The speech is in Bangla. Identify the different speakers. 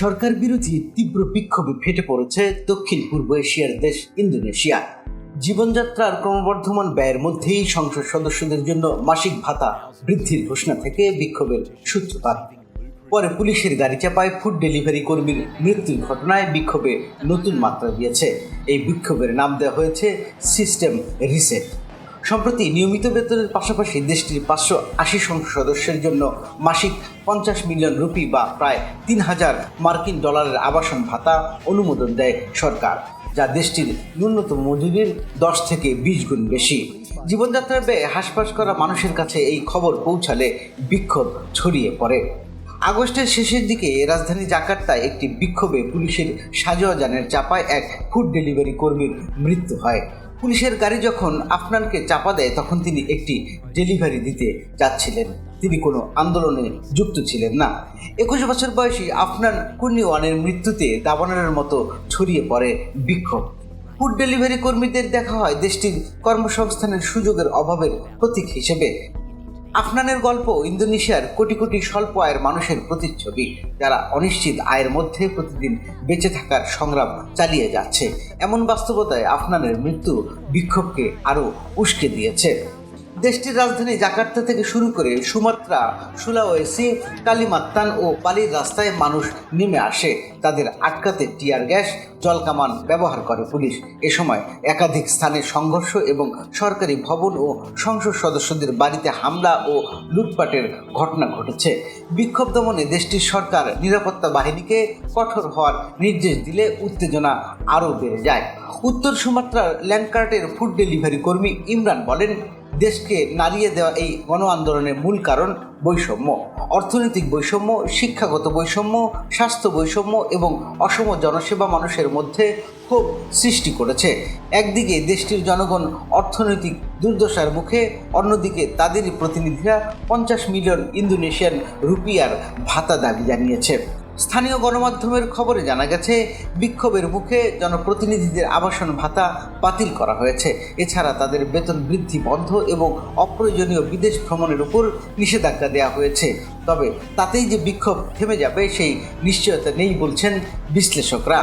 Speaker 1: সরকার বিরোধী তীব্র বিক্ষোভে ফেটে পড়েছে দক্ষিণ পূর্ব এশিয়ার দেশ ইন্দোনেশিয়া। জীবনযাত্রার ক্রমবর্ধমান ব্যয়ের মধ্যেই সংসদ সদস্যদের জন্য মাসিক ভাতা বৃদ্ধির ঘোষণা থেকে বিক্ষোভের সূত্রপাত। পরে পুলিশের গাড়ি চাপায় ফুড ডেলিভারি কর্মীর মৃত্যুর ঘটনায় বিক্ষোভে নতুন মাত্রা দিয়েছে। এই বিক্ষোভের নাম দেওয়া হয়েছে সিস্টেম রিসেট। সম্প্রতি নিয়মিত বেতনের পাশাপাশি দেশটির পাঁচশো আশি সদস্যের জন্য মাসিক পঞ্চাশ মিলিয়ন রুপি বা প্রায় তিন হাজার মার্কিন ডলারের আবাসন ভাতা অনুমোদন দেয় সরকার, যা দেশটির ন্যূনতম মজুরির দশ থেকে বিশ গুণ বেশি। জীবনযাত্রার ব্যয় হাসপাস করা মানুষের কাছে এই খবর পৌঁছালে বিক্ষোভ ছড়িয়ে পড়ে। আগস্টের শেষের দিকে রাজধানী জাকার্তায় একটি বিক্ষোভে পুলিশের সাজোয়া যানের চাপায় এক ফুড ডেলিভারি কর্মীর মৃত্যু হয়। পুলিশের গাড়ি যখন আফনানকে চাপা দেয়, তখন তিনি একটি ডেলিভারি দিতে যাচ্ছিলেন। তিনি কোনো আন্দোলনে যুক্ত ছিলেন না। একুশ বছর বয়সী আফনান কুর্নিওয়ানের মৃত্যুতে দাবানের মতো ছড়িয়ে পড়ে বিক্ষোভ। ফুড ডেলিভারি কর্মীদের দেখা হয় দেশটির কর্মসংস্থানের সুযোগের অভাবের প্রতীক হিসেবে। আফনানের গল্প ইন্দোনেশিয়ার কোটি কোটি স্বল্প আয়ের মানুষের প্রতিচ্ছবি, যারা অনিশ্চিত আয়ের মধ্যে প্রতিদিন বেঁচে থাকার সংগ্রাম চালিয়ে যাচ্ছে। এমন বাস্তবতায় আফনানের মৃত্যু বিক্ষোভকে আরও উস্কে দিয়েছে। দেশটির রাজধানী জাকার্তা থেকে শুরু করে সুমাত্রা, সুলাওয়েসি, কালিমাত্তান ও পালির রাস্তায় মানুষ নেমে আসে। তাদের আটকাতে টিয়ার গ্যাস, জলকামান ব্যবহার করে পুলিশ। এ সময় একাধিক স্থানে সংঘর্ষ এবং সরকারি ভবন ও সংসদ সদস্যদের বাড়িতে হামলা ও লুটপাটের ঘটনা ঘটেছে। বিক্ষোভ দমনে দেশটির সরকার নিরাপত্তা বাহিনীকে কঠোর হওয়ার নির্দেশ দিলে উত্তেজনা আরও বেড়ে যায়। উত্তর সুমাত্রার ল্যান্ডকার্টের ফুড ডেলিভারি কর্মী ইমরান বলেন দেশকে নাড়িয়ে দেওয়া এই গণ আন্দোলনের মূল কারণ বৈষম্য। অর্থনৈতিক বৈষম্য, শিক্ষাগত বৈষম্য, স্বাস্থ্য বৈষম্য এবং অসম জনসেবা মানুষের মধ্যে ক্ষোভ সৃষ্টি করেছে। একদিকে দেশটির জনগণ অর্থনৈতিক দুর্দশার মুখে, অন্যদিকে তাদেরই প্রতিনিধিরা পঞ্চাশ মিলিয়ন ইন্দোনেশিয়ান রুপিয়ার ভাতা দাবি জানিয়েছে। স্থানীয় গণমাধ্যমের খবরে জানা গেছে, বিক্ষোভের মুখে জনপ্রতিনিধিদের আবাসন ভাতা বাতিল করা হয়েছে। এছাড়া তাদের বেতন বৃদ্ধি বন্ধ এবং অপ্রয়োজনীয় বিদেশ ভ্রমণের উপর নিষেধাজ্ঞা দেওয়া হয়েছে। তবে তাতেই যে বিক্ষোভ থেমে যাবে, সেই নিশ্চয়তা নেই বলছেন বিশ্লেষকরা।